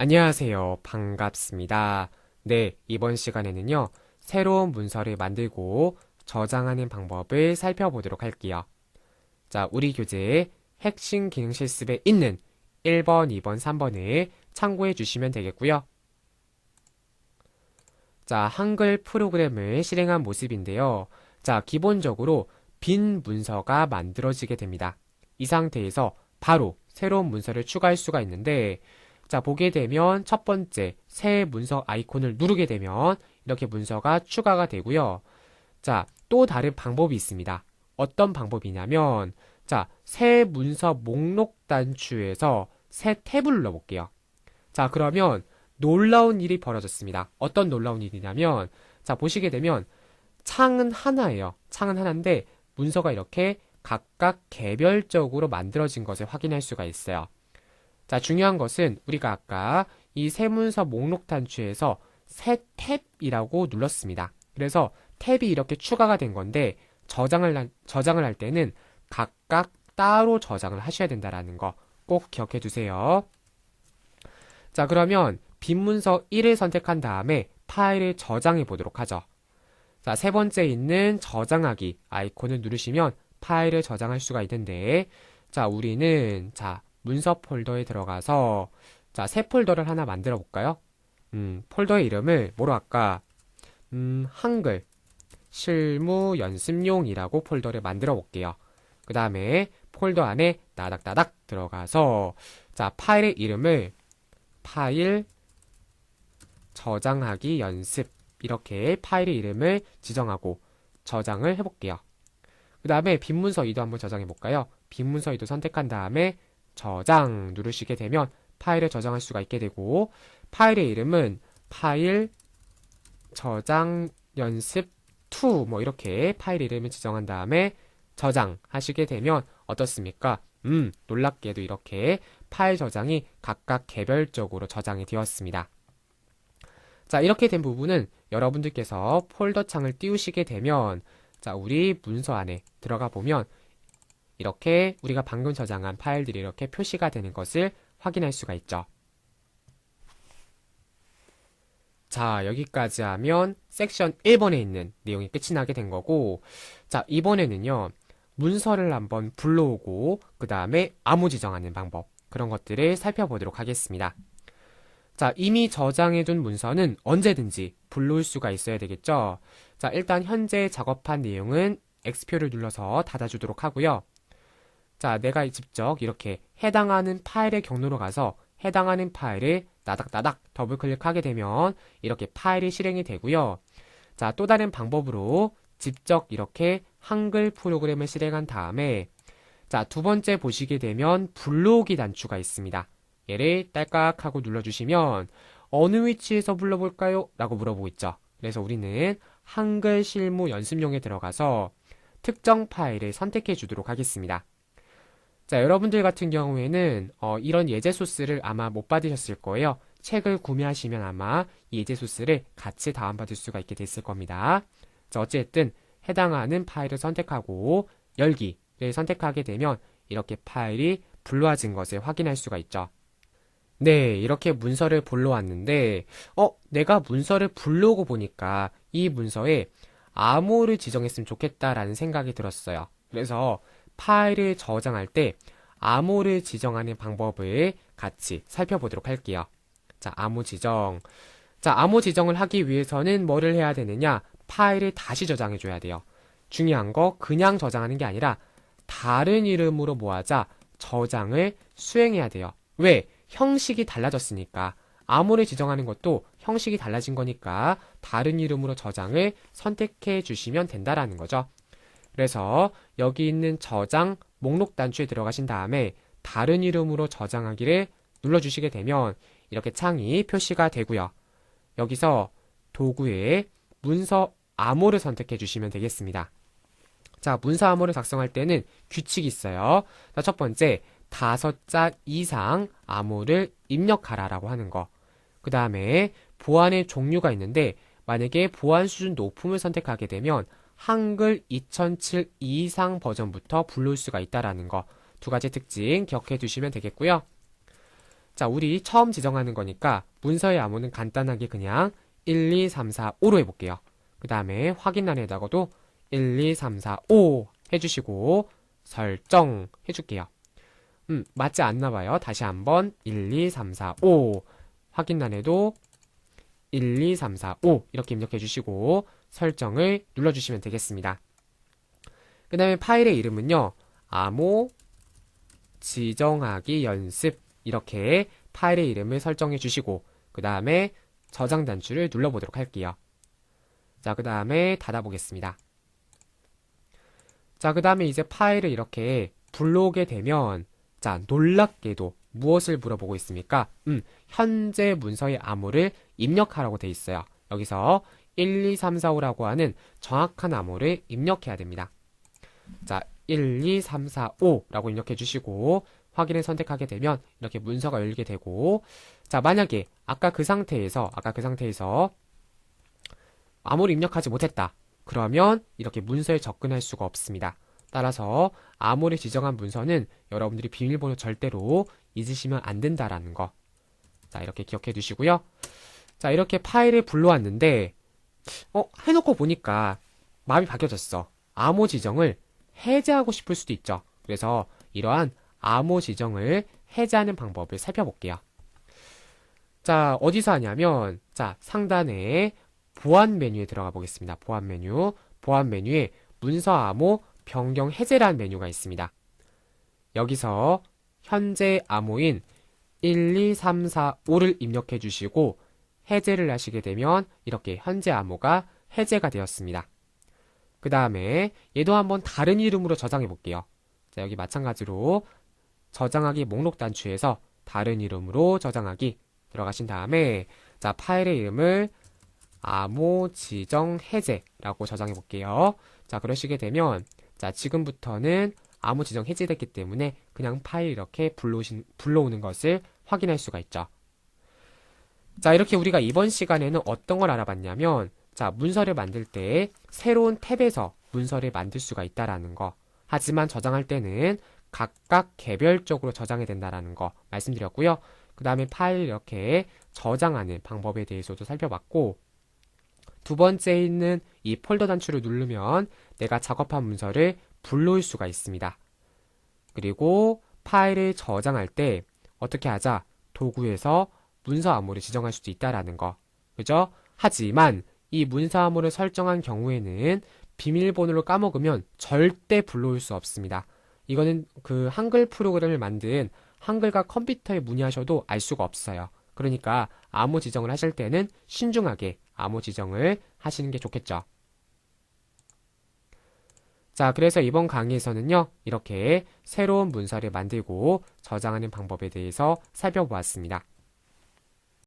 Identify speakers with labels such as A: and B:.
A: 안녕하세요. 반갑습니다. 네, 이번 시간에는요, 새로운 문서를 만들고 저장하는 방법을 살펴보도록 할게요. 자, 우리 교재에 핵심 기능 실습에 있는 1번, 2번, 3번을 참고해 주시면 되겠고요. 자, 한글 프로그램을 실행한 모습인데요. 자, 기본적으로 빈 문서가 만들어지게 됩니다. 이 상태에서 바로 새로운 문서를 추가할 수가 있는데, 자, 보게 되면 첫 번째 새 문서 아이콘을 누르게 되면 이렇게 문서가 추가가 되고요. 자, 또 다른 방법이 있습니다. 어떤 방법이냐면, 자, 새 문서 목록 단추에서 새 탭을 눌러볼게요. 자, 그러면 놀라운 일이 벌어졌습니다. 어떤 놀라운 일이냐면, 자, 보시게 되면 창은 하나예요. 창은 하나인데 문서가 이렇게 각각 개별적으로 만들어진 것을 확인할 수가 있어요. 자, 중요한 것은 우리가 아까 이 세문서 목록 단추에서 새 탭이라고 눌렀습니다. 그래서 탭이 이렇게 추가가 된 건데 저장을 할- 저장을 할 때는 각각 따로 저장을 하셔야 된다라는 거 꼭 기억해 두세요. 자, 그러면 빈 문서 1을 선택한 다음에 파일을 저장해 보도록 하죠. 자, 세 번째 있는 저장하기 아이콘을 누르시면 파일을 저장할 수가 있는데 자, 우리는 자, 문서 폴더에 들어가서 자, 새 폴더를 하나 만들어 볼까요? 음, 폴더의 이름을 뭐로 할까? 음, 한글 실무 연습용이라고 폴더를 만들어 볼게요. 그 다음에 폴더 안에 따닥따닥 들어가서 자, 파일의 이름을 파일 저장하기 연습 이렇게 파일의 이름을 지정하고 저장을 해볼게요. 그 다음에 빈 문서 2도 한번 저장해 볼까요? 빈 문서 2도 선택한 다음에 저장 누르시게 되면 파일을 저장할 수가 있게 되고 파일의 이름은 파일 저장 연습 2 뭐 이렇게 파일 이름을 지정한 다음에 저장하시게 되면 어떻습니까? 음, 놀랍게도 이렇게 파일 저장이 각각 개별적으로 저장이 되었습니다. 자, 이렇게 된 부분은 여러분들께서 폴더 창을 띄우시게 되면 자, 우리 문서 안에 들어가 보면 이렇게 우리가 방금 저장한 파일들이 이렇게 표시가 되는 것을 확인할 수가 있죠. 자, 여기까지 하면 섹션 1번에 있는 내용이 끝이 나게 된 거고, 자, 이번에는요, 문서를 한번 불러오고, 그 다음에 암호 지정하는 방법, 그런 것들을 살펴보도록 하겠습니다. 자, 이미 저장해둔 문서는 언제든지 불러올 수가 있어야 되겠죠? 자, 일단 현재 작업한 내용은 X표를 눌러서 닫아주도록 하고요. 자, 내가 직접 이렇게 해당하는 파일의 경로로 가서 해당하는 파일을 나닥나닥 더블 클릭하게 되면 이렇게 파일이 실행이 되고요. 자, 또 다른 방법으로 직접 이렇게 한글 프로그램을 실행한 다음에 자, 두 번째 보시게 되면 불러오기 단추가 있습니다. 얘를 딸깍 하고 눌러주시면 어느 위치에서 불러볼까요? 라고 물어보고 있죠. 그래서 우리는 한글 실무 연습용에 들어가서 특정 파일을 선택해 주도록 하겠습니다. 자, 여러분들 같은 경우에는 어, 이런 예제 소스를 아마 못 받으셨을 거예요. 책을 구매하시면 아마 이 예제 소스를 같이 다운받을 수가 있게 됐을 겁니다. 자, 어쨌든 해당하는 파일을 선택하고 열기를 선택하게 되면 이렇게 파일이 불러와진 것을 확인할 수가 있죠. 네, 이렇게 문서를 불러왔는데, 어, 내가 문서를 불러오고 보니까 이 문서에 암호를 지정했으면 좋겠다라는 생각이 들었어요. 그래서 파일을 저장할 때 암호를 지정하는 방법을 같이 살펴보도록 할게요. 자, 암호 지정. 자, 암호 지정을 하기 위해서는 뭐를 해야 되느냐? 파일을 다시 저장해 줘야 돼요. 중요한 거 그냥 저장하는 게 아니라 다른 이름으로 모아자 저장을 수행해야 돼요. 왜? 형식이 달라졌으니까. 암호를 지정하는 것도 형식이 달라진 거니까 다른 이름으로 저장을 선택해 주시면 된다라는 거죠. 그래서 여기 있는 저장 목록 단추에 들어가신 다음에 다른 이름으로 저장하기를 눌러주시게 되면 이렇게 창이 표시가 되고요. 여기서 도구에 문서 암호를 선택해 주시면 되겠습니다. 자, 문서 암호를 작성할 때는 규칙이 있어요. 자, 첫 번째, 다섯 자 이상 암호를 입력하라라고 하는 거. 그 다음에 보안의 종류가 있는데 만약에 보안 수준 높음을 선택하게 되면 한글 2007 이상 버전부터 불러올 수가 있다라는 거. 두 가지 특징 기억해 두시면 되겠고요. 자, 우리 처음 지정하는 거니까 문서의 암호는 간단하게 그냥 1, 2, 3, 4, 5로 해볼게요. 그 다음에 확인란에다가도 1, 2, 3, 4, 5 해주시고 설정 해줄게요. 음, 맞지 않나 봐요. 다시 한번 1, 2, 3, 4, 5 확인란에도 1, 2, 3, 4, 5 이렇게 입력해 주시고 설정을 눌러주시면 되겠습니다. 그 다음에 파일의 이름은요. 암호 지정하기 연습 이렇게 파일의 이름을 설정해 주시고 그 다음에 저장 단추를 눌러보도록 할게요. 자, 그 다음에 닫아보겠습니다. 자, 그 다음에 이제 파일을 이렇게 불러오게 되면 자, 놀랍게도 무엇을 물어보고 있습니까? 음, 현재 문서의 암호를 입력하라고 돼 있어요. 여기서 1, 2, 3, 4, 5라고 하는 정확한 암호를 입력해야 됩니다. 자, 1, 2, 3, 4, 5라고 입력해 주시고 확인을 선택하게 되면 이렇게 문서가 열리게 되고 자, 만약에 아까 그 상태에서 아까 그 상태에서 암호를 입력하지 못했다. 그러면 이렇게 문서에 접근할 수가 없습니다. 따라서 암호를 지정한 문서는 여러분들이 비밀번호 절대로 잊으시면 안 된다라는 거. 자, 이렇게 기억해 두시고요. 자, 이렇게 파일을 불러왔는데 어, 해놓고 보니까 마음이 바뀌어졌어. 암호 지정을 해제하고 싶을 수도 있죠. 그래서 이러한 암호 지정을 해제하는 방법을 살펴볼게요. 자, 어디서 하냐면, 자, 상단에 보안 메뉴에 들어가 보겠습니다. 보안 메뉴. 보안 메뉴에 문서 암호 변경 해제라는 메뉴가 있습니다. 여기서 현재 암호인 1, 2, 3, 4, 5를 입력해 주시고 해제를 하시게 되면 이렇게 현재 암호가 해제가 되었습니다. 그 다음에 얘도 한번 다른 이름으로 저장해 볼게요. 자, 여기 마찬가지로 저장하기 목록 단추에서 다른 이름으로 저장하기 들어가신 다음에 자, 파일의 이름을 암호 지정 해제라고 저장해 볼게요. 자, 그러시게 되면 자, 지금부터는 암호 지정 해제됐기 때문에 그냥 파일 이렇게 불러오신, 불러오는 것을 확인할 수가 있죠. 자, 이렇게 우리가 이번 시간에는 어떤 걸 알아봤냐면 자, 문서를 만들 때 새로운 탭에서 문서를 만들 수가 있다라는 거. 하지만 저장할 때는 각각 개별적으로 저장해야 된다라는 거 말씀드렸고요. 그 다음에 파일 이렇게 저장하는 방법에 대해서도 살펴봤고 두 번째 있는 이 폴더 단추를 누르면 내가 작업한 문서를 불러올 수가 있습니다. 그리고 파일을 저장할 때 어떻게 하자? 도구에서 문서 암호를 지정할 수도 있다라는 거. 그죠? 하지만 이 문서 암호를 설정한 경우에는 비밀번호를 까먹으면 절대 불러올 수 없습니다. 이거는 그 한글 프로그램을 만든 한글과 컴퓨터에 문의하셔도 알 수가 없어요. 그러니까 암호 지정을 하실 때는 신중하게 암호 지정을 하시는 게 좋겠죠. 자, 그래서 이번 강의에서는요, 이렇게 새로운 문서를 만들고 저장하는 방법에 대해서 살펴보았습니다.